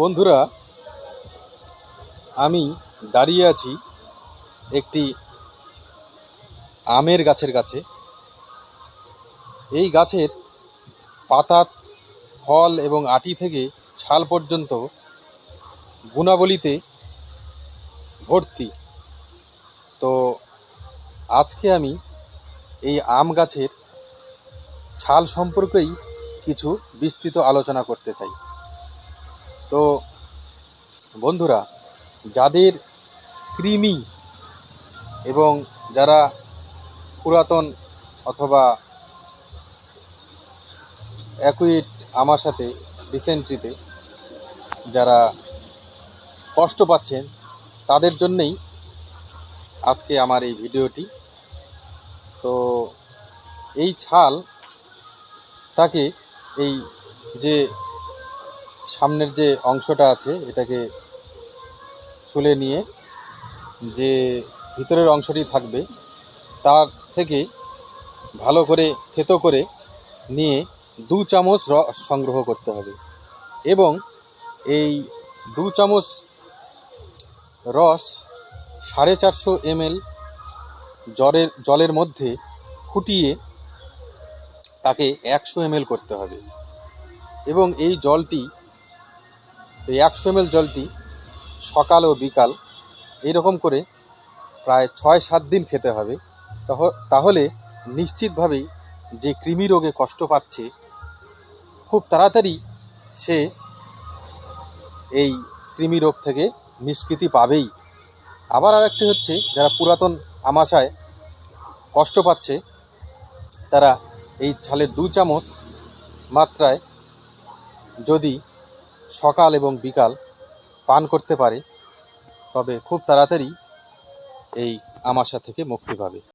বন্ধুরা, আমি দাঁড়িয়ে আছি একটি আমের গাছের কাছে। এই গাছের পাতা, ফল এবং আটি থেকে ছাল পর্যন্ত গুণাবলীতে ভর্তি। তো আজকে আমি এই আম গাছের ছাল সম্পর্কেই কিছু বিস্তৃত আলোচনা করতে চাই। তো বন্ধুরা, যাদের কৃমি এবং যারা পুরাতন অথবা অ্যাকুইট আমার সাথে রিসেন্ট্রিতে যারা কষ্ট পাচ্ছেন, তাদের জন্যেই আজকে আমার এই ভিডিওটি। তো এই ছাল তাকে এই যে সামনের যে অংশটা আছে, এটাকে ছুলে নিয়ে যে ভিতরের অংশটি থাকবে, তার থেকে ভালো করে থেতো করে নিয়ে দু চামচ রস সংগ্রহ করতে হবে। এবং এই দু চামচ রস সাড়ে চারশো এমএল জ্বরের জলের মধ্যে ফুটিয়ে তাকে একশো এমএল করতে হবে। এবং এই জলটি এই একশো এমএল জলটি সকাল ও বিকাল এইরকম করে প্রায় ছয় সাত দিন খেতে হবে। তহ- তাহলে নিশ্চিতভাবেই যে কৃমি রোগে কষ্ট পাচ্ছে, খুব তাড়াতাড়ি সে এই কৃমি রোগ থেকে নিষ্কৃতি পাবেই। আবার আরেকটি হচ্ছে, যারা পুরাতন আমাশায় কষ্ট পাচ্ছে, তারা এই ছালের দু চামচ মাত্রায় যদি সকাল এবং বিকাল পান করতে পারে তবে খুব তাড়াতাড়ি এই আমাশা থেকে মুক্তি পাবে।